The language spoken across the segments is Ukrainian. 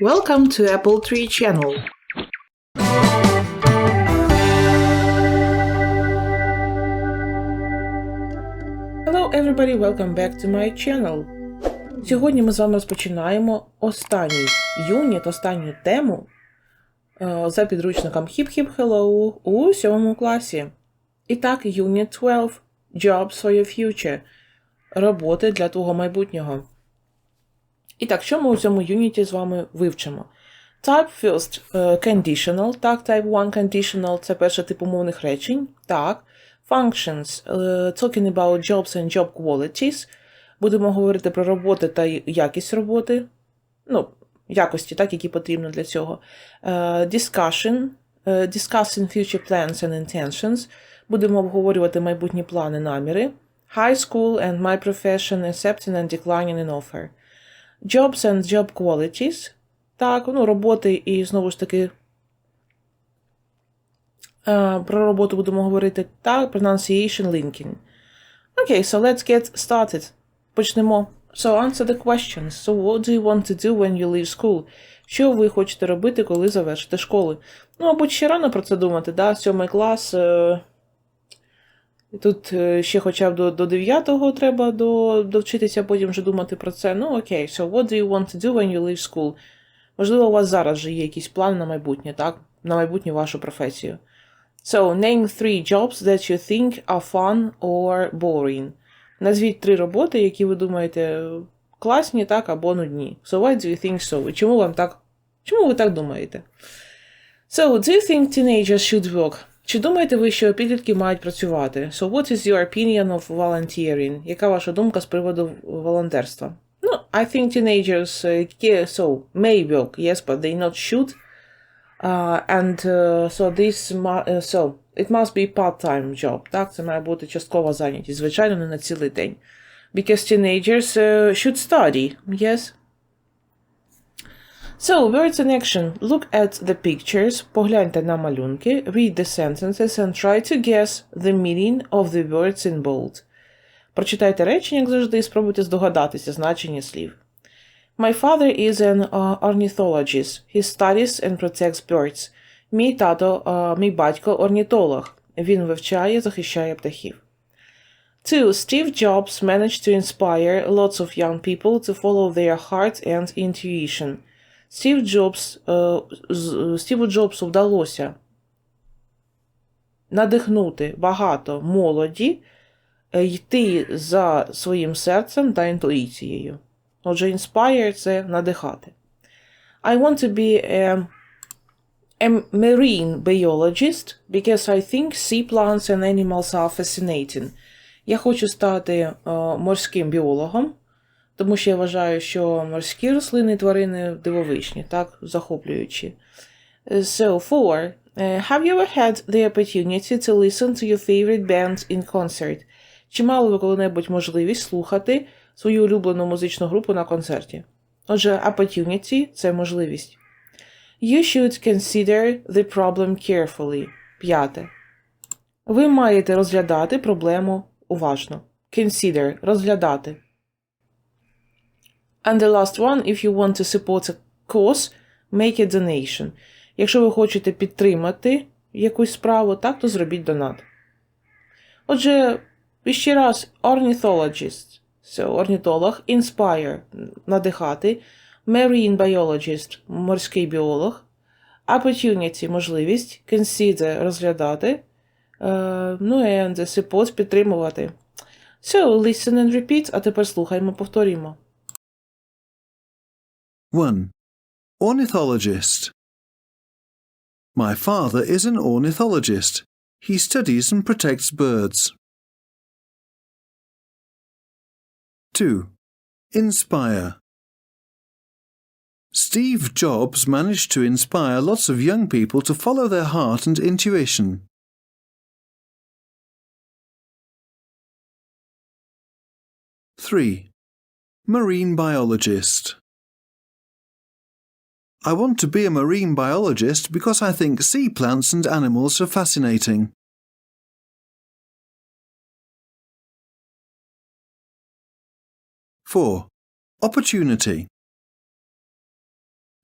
Welcome to Apple Tree Channel. Hello everybody, welcome back to my channel. Сьогодні ми з вами розпочинаємо останній юніт, останню тему е, за підручником Hip Hip Hello у сьомому класі. І так, Unit 12 Jobs for your future. Роботи для твого майбутнього. І так, що ми у цьому юніті з вами вивчимо? Type first е, conditional, так, type 1 conditional це перший тип умовних речень. Так. Functions, е, talking about jobs and job qualities. Будемо говорити про роботи та якість роботи. Ну, якості, так, які потрібні для цього. Е, Discussion, е, discussing future plans and intentions. Будемо обговорювати майбутні плани, наміри. High school and my profession, accepting and declining an offer. Jobs and job qualities. Так, ну, роботи і знову ж таки. е, Про роботу будемо говорити так, pronunciation linking. Okay, so let's get started. Почнемо. So answer the questions. So what do you want to do when you leave school? Що ви хочете робити, коли завершите школи? Ну, мабуть, ще рано про це думати, да? Сьомий клас. Е... Тут е, ще хоча б до, до 9-го треба до, довчитися, потім вже думати про це. Ну, окей, so what do you want to do when you leave school? Можливо, у вас зараз вже є якісь плани на майбутнє, так? На майбутню вашу професію. So, name three jobs that you think are fun or boring. Назвіть три роботи, які ви думаєте класні, так, або нудні. So, why do you think so? Чому вам так? Чому ви так думаєте? So, do you think teenagers should work? Чи думаєте ви, що підлітки мають працювати? So, what is your opinion of volunteering? Яка ваша думка з приводу волонтерства? Ну, I think teenagers uh, so, may work, yes, but they not should. Uh, and uh, so this uh, so it must be part-time job. Так, це має бути часткова зайнятість, звичайно, не на цілий день. Because teenagers uh, should study, yes. So, words in action. Look at the pictures. Погляньте на малюнки. Read the sentences and try to guess the meaning of the words in bold. Прочитайте речення, як завжди, і спробуйте здогадатися значення слів. My father is an uh, ornithologist. He studies and protects birds. Мій тато, uh, мій батько орнітолог. Він вивчає, захищає птахів. 2. Steve Jobs managed to inspire lots of young people to follow their heart and intuition. Стів Джобс, е, Стіву Джобсу вдалося надихнути багато молоді е, йти за своїм серцем та інтуїцією. Отже, inspire – це надихати. I want to be a, a marine biologist because I think sea plants and animals are fascinating. Я хочу стати е, морським біологом, тому що я вважаю, що морські рослини і тварини дивовижні, так, захоплюючі. So, four. Uh, have you ever had the opportunity to listen to your favorite band in concert? Чи мали ви коли-небудь можливість слухати свою улюблену музичну групу на концерті? Отже, opportunity – це можливість. You should consider the problem carefully. П'яте. Ви маєте розглядати проблему уважно. Consider – розглядати. And the last one, if you want to support a cause, make a donation. Якщо ви хочете підтримати якусь справу, так, то зробіть донат. Отже, ще раз, ornithologist, so, орнітолог, inspire – надихати, marine biologist – морський біолог, opportunity – можливість, consider – розглядати, е, ну, and support – підтримувати. So, listen and repeat, а тепер слухаймо, повторімо. 1. Ornithologist. My father is an ornithologist. He studies and protects birds. 2. Inspire. Steve Jobs managed to inspire lots of young people to follow their heart and intuition. 3. Marine biologist. I want to be a marine biologist because I think sea plants and animals are fascinating. Four. Opportunity.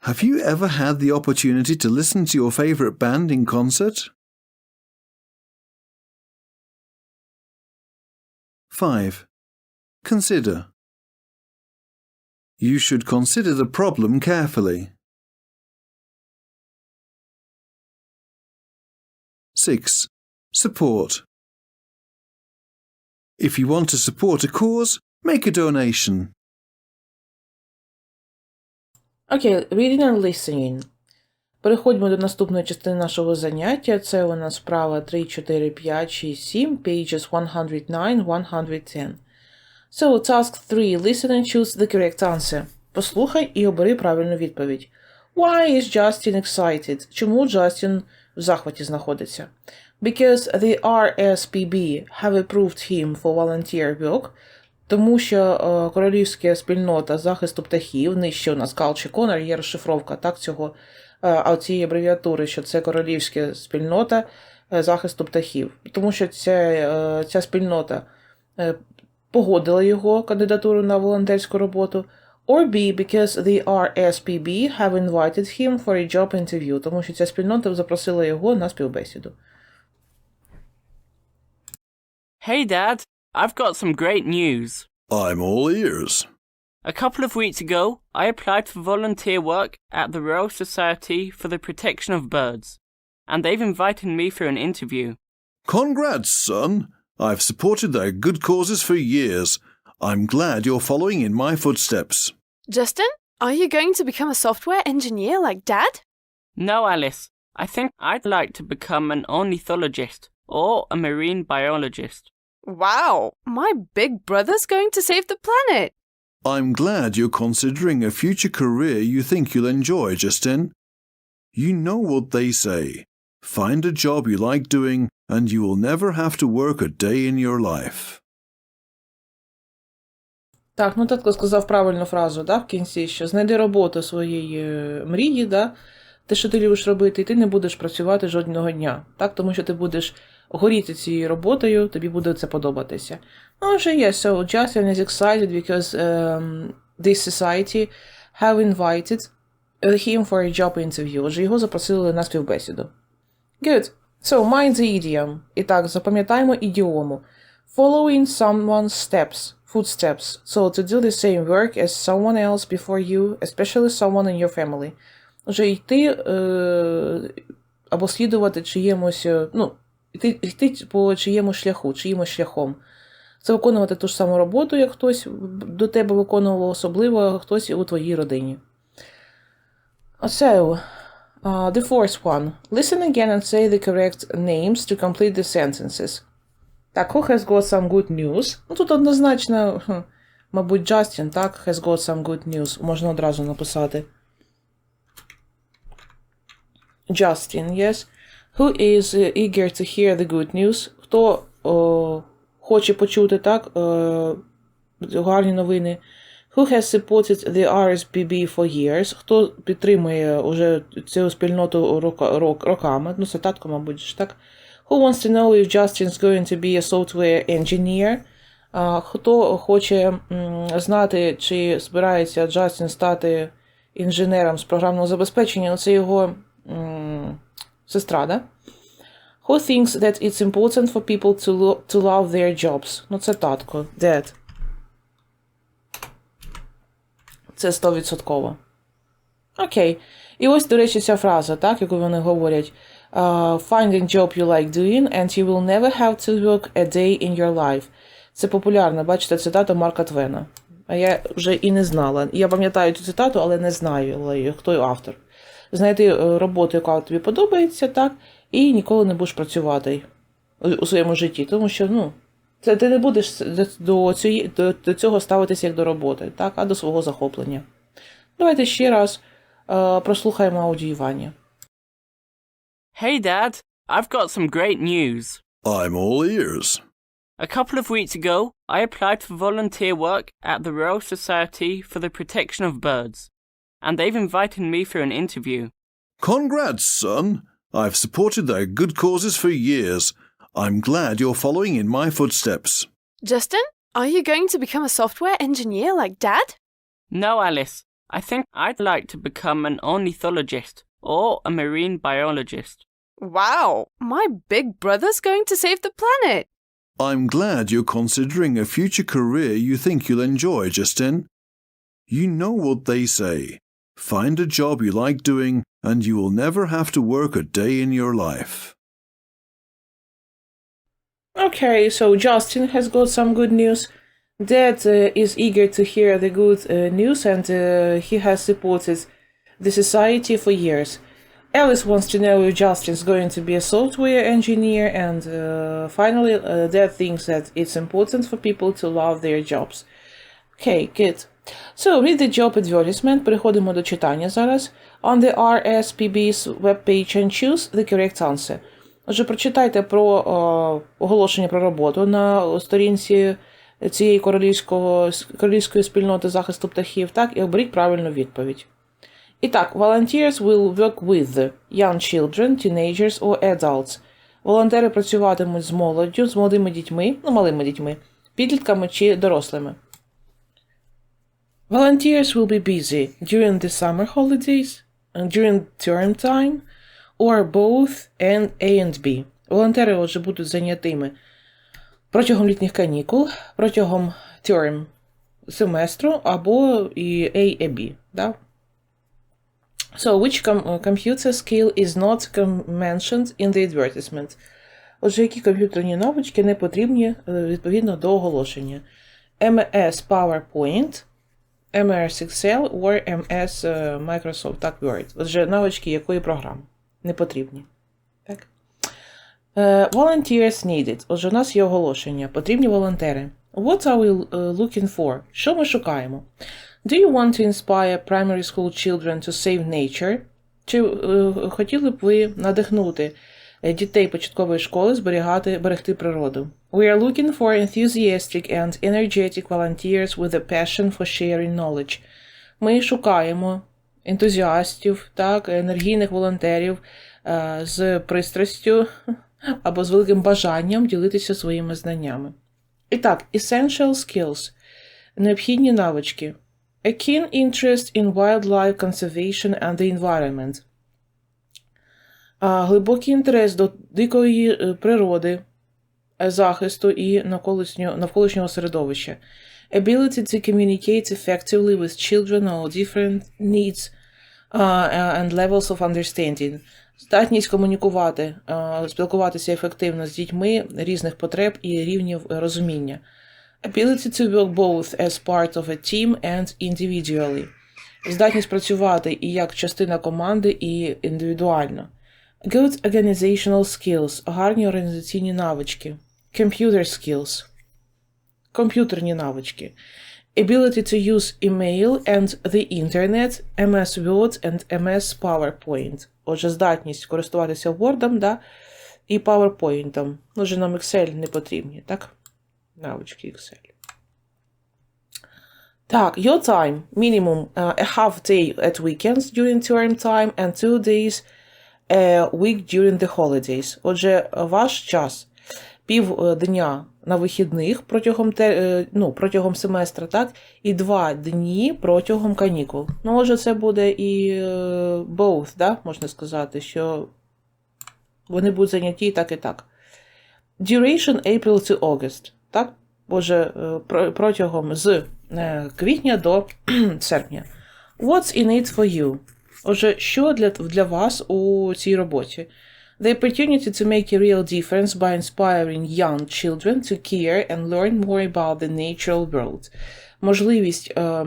Have you ever had the opportunity to listen to your favorite band in concert? 5. Consider. You should consider the problem carefully. 6. Support. If you want to support a cause, make a donation. Окей, reading and listening. Переходимо до наступної частини нашого заняття. Це у нас вправа 3, 4, 5, 6, 7, pages 109, 110. So, task 3. Listen and choose the correct answer. Послухай і обери правильну відповідь. Why is Justin excited? Чому Джастін в захваті знаходиться? Because the RSPB have approved him for volunteer work. Тому що е, королівська спільнота захисту птахів, нижче у нас Culture Corner, є розшифровка так, цього, е, цієї абревіатури, що це королівська спільнота е, захисту птахів. Тому що ця, ця спільнота погодила його кандидатуру на волонтерську роботу. Or B, because the RSPB have invited him for a job interview, тому що ця спільнота запросила його на співбесіду. Hey, Dad, I've got some great news. I'm all ears. A couple of weeks ago, I applied for volunteer work at the Royal Society for the Protection of Birds, and they've invited me for an interview. Congrats, son. I've supported their good causes for years. I'm glad you're following in my footsteps. Justin, are you going to become a software engineer like Dad? No, Alice, I think I'd like to become an ornithologist or a marine biologist. Wow, my big brother's going to save the planet. I'm glad you're considering a future career you think you'll enjoy, Justin. You know what they say find a job you like doing, and you will never have to work a day in your life. Так, ну татко сказав правильну фразу, да, в кінці, що знайди роботу своєї е, мрії, да, те, що ти любиш робити, і ти не будеш працювати жодного дня, так, тому що ти будеш горіти цією роботою, тобі буде це подобатися. Ну, вже є, so Justin is excited because um, this society have invited him for a job interview. Отже, його запросили на співбесіду. Good. So, mind the idiom. І так, запам'ятаємо ідіому. Following someone's steps, footsteps. So, to do the same work as someone else before you, especially someone in your family. Отже, йти е, або слідувати чиємусь, е, ну, йти, йти по чиємусь шляху, чиїмось шляхом. Це виконувати ту ж саму роботу, як хтось до тебе виконував, особливо хтось у твоїй родині. So, uh, the fourth one. Listen again and say the correct names to complete the sentences. Так, who has got some good news? Ну, тут однозначно, мабуть, Джастін, так, has got some good news. Можна одразу написати. Justin, yes. Who is uh, eager to hear the good news? Хто о, хоче почути, так, е, гарні новини? Who has supported the RSPB for years? Хто підтримує уже цю спільноту рока, рок, роками? Ну, це татко, мабуть, ж так. Who wants to know if Justin's going to be a software engineer? Хто хоче знати, чи збирається Джастін стати інженером з програмного забезпечення? Ну, це його сестра, да? Who thinks that it's important for people to, lo- to love their jobs? Ну, це татко. Dad. Це 100%. Окей. І ось, до речі, ця фраза, так, яку вони говорять. Uh, find job you like doing, and you will never have to work a day in your life. Це популярна, бачите, цитата Марка Твена. А я вже і не знала. Я пам'ятаю цю цитату, але не знаю, хто автор. Знайти е, роботу, яка тобі подобається, так, і ніколи не будеш працювати у- своєму житті. Тому що, ну, це ти не будеш до, цієї- до, до цього ставитися як до роботи, так, а до свого захоплення. Давайте ще раз е, прослухаємо аудіювання. Hey, Dad, I've got some great news. I'm all ears. A couple of weeks ago, I applied for volunteer work at the Royal Society for the Protection of Birds, and they've invited me for an interview. Congrats, son. I've supported their good causes for years. I'm glad you're following in my footsteps. Justin, are you going to become a software engineer like Dad? No, Alice, I think I'd like to become an ornithologist or a marine biologist. Wow, my big brother's going to save the planet. I'm glad you're considering a future career you think you'll enjoy, Justin. You know what they say find a job you like doing, and you will never have to work a day in your life. Okay, so Justin has got some good news. Dad uh, is eager to hear the good uh, news and uh, he has supported the society for years. Alice wants to know if Justin's going to be a software engineer, and uh, finally, uh, Dad thinks that it's important for people to love their jobs. Okay, good. So, read the job advertisement. Переходимо до читання зараз. On the RSPB's webpage and choose the correct answer. Отже, прочитайте про о, оголошення про роботу на сторінці цієї королівського, королівської спільноти захисту птахів, так, і оберіть правильну відповідь. І так, volunteers will work with young children, teenagers or adults. Волонтери працюватимуть з молоддю, з молодими дітьми, ну, малими дітьми, підлітками чи дорослими. Volunteers will be busy during the summer holidays, during term time, or both and A and B. Волонтери отже будуть зайнятими протягом літніх канікул, протягом term семестру або і A і B. Да? So, which com- computer skill is not mentioned in the advertisement? Отже, які комп'ютерні навички не потрібні е, відповідно до оголошення? MS PowerPoint, MS Excel or MS е, Microsoft так, Word. Отже, навички якої програми не потрібні. Так? Е, volunteers needed. Отже, у нас є оголошення. Потрібні волонтери. What are we looking for? Що ми шукаємо? Do you want to inspire primary school children to save nature? Чи е, хотіли б ви надихнути е, дітей початкової школи зберігати берегти природу? We are looking for enthusiastic and energetic volunteers with a passion for sharing knowledge. Ми шукаємо ентузіастів, так, енергійних волонтерів е, з пристрастю або з великим бажанням ділитися своїми знаннями. І так, essential skills – необхідні навички. A keen interest in wildlife conservation and the environment. Глибокий інтерес до дикої е, природи, е, захисту і навколишнього, середовища. Ability to communicate effectively with children of different needs uh, and levels of understanding. Здатність комунікувати, спілкуватися ефективно з дітьми різних потреб і рівнів розуміння. Ability to work both as part of a team and individually. Здатність працювати і як частина команди, і індивідуально. Good organizational skills. Гарні організаційні навички. Computer skills. Комп'ютерні навички. Ability to use email and the internet, MS Word and MS PowerPoint. Отже, здатність користуватися Word да, і PowerPoint. Отже, нам Excel не потрібні, так? Навички Excel. Так, your time, minimum uh, a half day at weekends during term time and two days a week during the holidays. Отже, ваш час півдня на вихідних протягом е, ну, протягом семестра, так, і два дні протягом канікул. Ну, отже, це буде і е, both, да, можна сказати, що вони будуть зайняті і так, і так. Duration April to August. Так? Боже, е, протягом з е, квітня до серпня. What's in it for you? Отже, що для, для вас у цій роботі? The opportunity to make a real difference by inspiring young children to care and learn more about the natural world. Можливість е,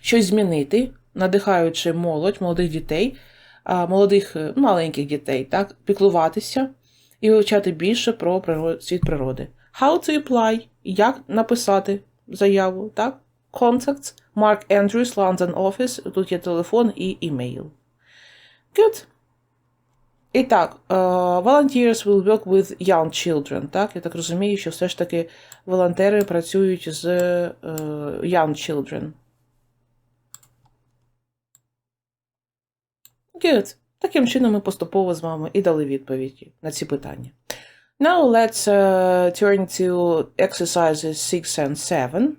щось змінити, надихаючи молодь, молодих дітей, а, молодих е, маленьких дітей, так, піклуватися і вивчати більше про приро- світ природи. How to apply, як написати заяву, так? Contacts, Mark Andrews, London Office, тут є телефон і імейл. Good. І так, е, volunteers will work with young children. Так, я так розумію, що все ж таки волонтери працюють з е, young children. Good. Таким чином ми поступово з вами і дали відповіді на ці питання. Now let's uh, turn to exercises 6 and 7.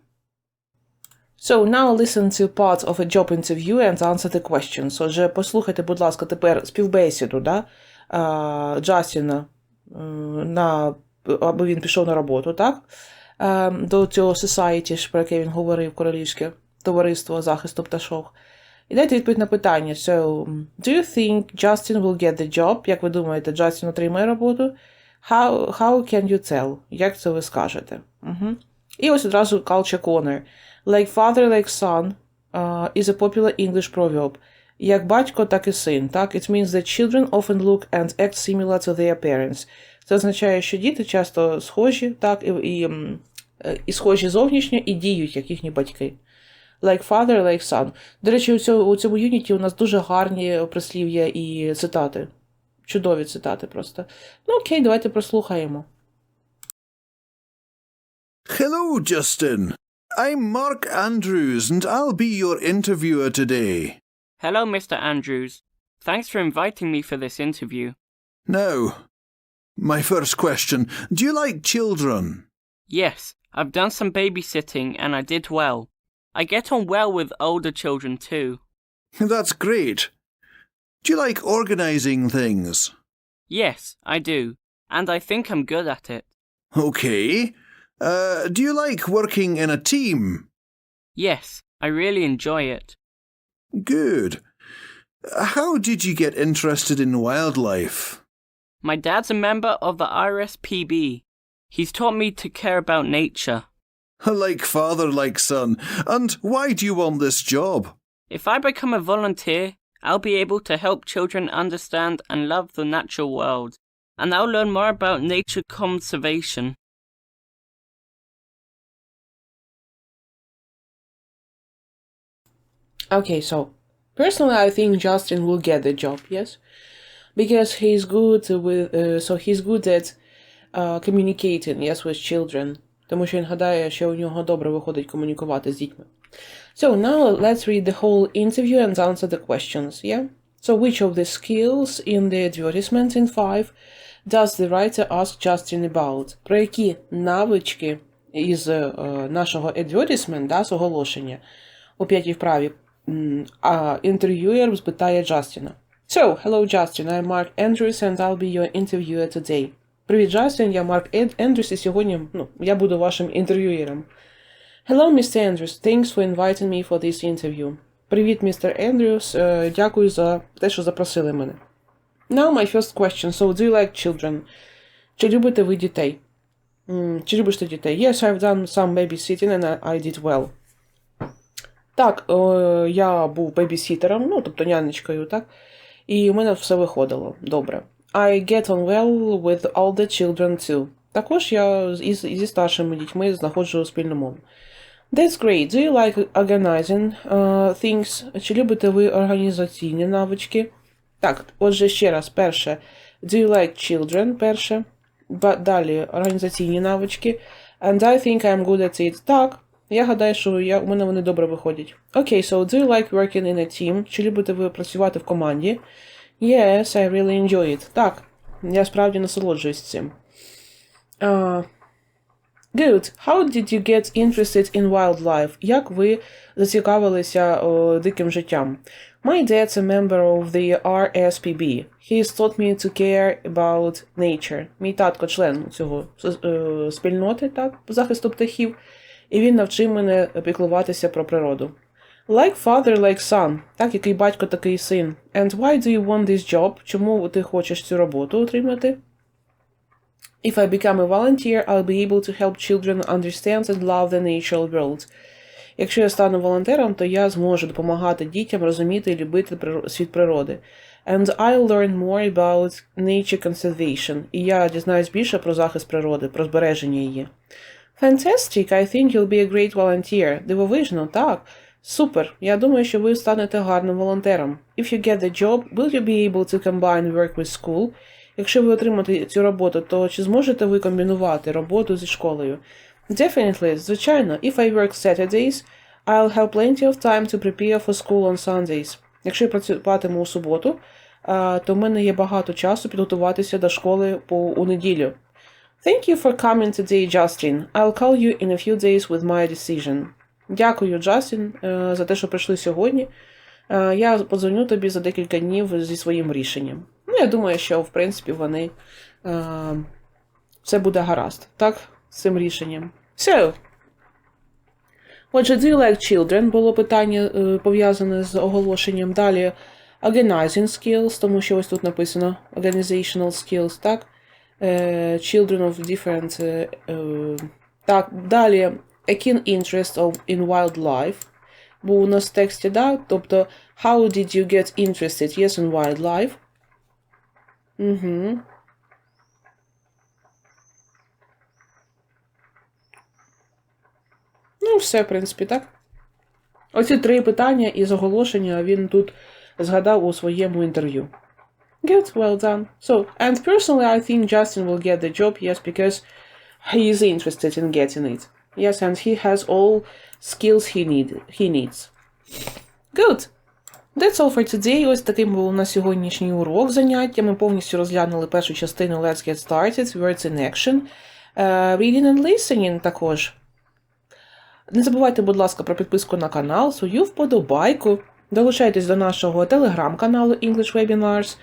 So now listen to parts of a job interview and answer the questions. Отже, послухайте, будь ласка, тепер співбесіду, да? а, Джастіна, е, на, аби він пішов на роботу, так? Е, До цього society, про яке він говорив, королівське товариство захисту пташок. І дайте відповідь на питання. So, do you think Justin will get the job? Як ви думаєте, Джастін отримає роботу? How, how can you tell? Як це ви скажете? Угу. І ось одразу culture corner. Like father, like son uh, is a popular English proverb. Як батько, так і син. Так? It means that children often look and act similar to their parents. Це означає, що діти часто схожі, так, і, і, е, і схожі зовнішньо, і діють, як їхні батьки. Like father, like son. До речі, у цьому, у цьому юніті у нас дуже гарні прислів'я і цитати. Чудові цитати просто. Ну окей, давайте прослухаємо. Hello, Justin. I'm Mark Andrews, and I'll be your interviewer today. Hello, Mr. Andrews. Thanks for inviting me for this interview. Now, my first question Do you like children? Yes, I've done some babysitting and I did well. I get on well with older children too. That's great. Do you like organising things? Yes, I do, and I think I'm good at it. Okay. Uh, do you like working in a team? Yes, I really enjoy it. Good. How did you get interested in wildlife? My dad's a member of the RSPB. He's taught me to care about nature. Like father, like son. And why do you want this job? If I become a volunteer, I'll be able to help children understand and love the natural world, and I'll learn more about nature conservation. Okay, so personally, I think Justin will get the job. Yes, because he's good with. Uh, so he's good at uh, communicating. Yes, with children. Тому що він гадає, що у нього добре виходить комунікувати з дітьми. So now let's read the whole interview and answer the questions. Yeah. So which of the skills in the advertisement in five does the writer ask Justin about? Про які навички із е, нашого advertisement, да, з оголошення у п'ятій вправі а інтерв'юєр спитає Джастіна. So, hello Justin, I'm Mark Andrews and I'll be your interviewer today. Привіт, Джастін, я Марк Ендрюс, і сьогодні ну, я буду вашим інтерв'юєром. Hello, Mr. Andrews. Thanks for inviting me for this interview. Привіт, містер Ендрюс. Е, Дякую за те, що запросили мене. Now my first question. So, do you like children? Чи любите ви дітей? Чи любиш ти дітей? Yes, I've done some babysitting and I- did well. Так, е, я був бейбісітером, ну, тобто нянечкою, так? І у мене все виходило добре. I get on well with all the children too. Також я із, зі старшими дітьми знаходжу спільну мову. That's great. Do you like organizing uh, things? Чи любите ви організаційні навички? Так, отже, ще раз, перше. Do you like children? Перше. Ба- Далі організаційні навички. And I think I'm good at it. Так. Я гадаю, що я, у мене вони добре виходять. Окей, so do you like working in a team? Чи любите ви працювати в команді? Yes, I really enjoy it. Так, я справді насолоджуюсь цим. Uh, good. How did you get interested in wildlife? Як ви зацікавилися о, диким життям? My dad's a member of the RSPB. He's taught me to care about nature. Мій татко член цього е, спільноти так, захисту птахів, і він навчив мене піклуватися про природу. Like father, like son. Так, який батько, такий син. And why do you want this job? Чому ти хочеш цю роботу отримати? If I become a volunteer, I'll be able to help children understand and love the natural world. Якщо я стану волонтером, то я зможу допомагати дітям розуміти і любити світ природи. And I'll learn more about nature conservation. І я дізнаюсь більше про захист природи, про збереження її. Fantastic, I think you'll be a great volunteer. Дивовижно, так. Супер. Я думаю, що ви станете гарним волонтером. If you get the job, will you be able to combine work with school? Якщо ви отримаєте цю роботу, то чи зможете ви комбінувати роботу зі школою? Definitely, звичайно. If I work Saturdays, I'll have plenty of time to prepare for school on Sundays. Якщо я працюватиму у суботу, то в мене є багато часу підготуватися до школи по у неділю. Thank you for coming today, Justin. I'll call you in a few days with my decision. Дякую, Джастін, е, за те, що прийшли сьогодні. Е, Я подзвоню тобі за декілька днів зі своїм рішенням. Ну, я думаю, що в принципі вони е, все буде гаразд, так? З цим рішенням. So, Отже, do you like children було питання пов'язане з оголошенням. Далі organizing skills, тому що ось тут написано organizational skills, так? Children of different. так, далі a keen interest of, in wildlife. Був у нас в тексті, да? Тобто, how did you get interested? Yes, in wildlife. Угу. Ну, все, в принципі, так. Оці три питання із оголошення він тут згадав у своєму інтерв'ю. Good, well done. So, and personally, I think Justin will get the job, yes, because he is interested in getting it. Yes, and he has all skills he need he needs. Good. That's all for today. Ось таким був на сьогоднішній урок заняття. Ми повністю розглянули першу частину Let's Get Started, Words in Action, е, Reading and Listening також. Не забувайте, будь ласка, про підписку на канал, свою вподобайку. Долучайтесь до нашого телеграм-каналу English Webinars.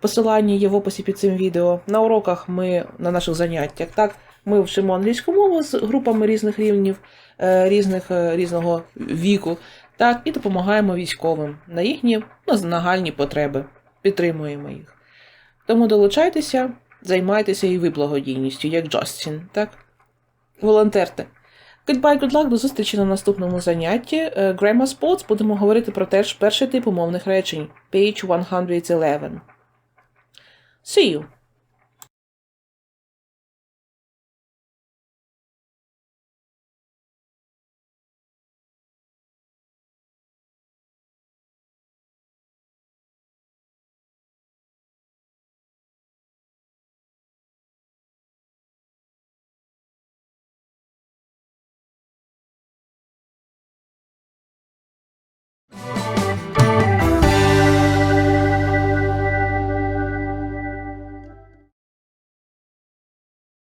Посилання є в описі під цим відео. На уроках ми на наших заняттях, так, ми вчимо англійську мову з групами різних рівнів, е, різних, е, різного віку, так, і допомагаємо військовим на їхні ну, нагальні потреби. Підтримуємо їх. Тому долучайтеся, займайтеся і ви благодійністю, як Джастін, так? Волонтерте. Goodbye, good luck, до зустрічі на наступному занятті. Е, Grammar Sports будемо говорити про теж перший тип умовних речень. Page 111. See you!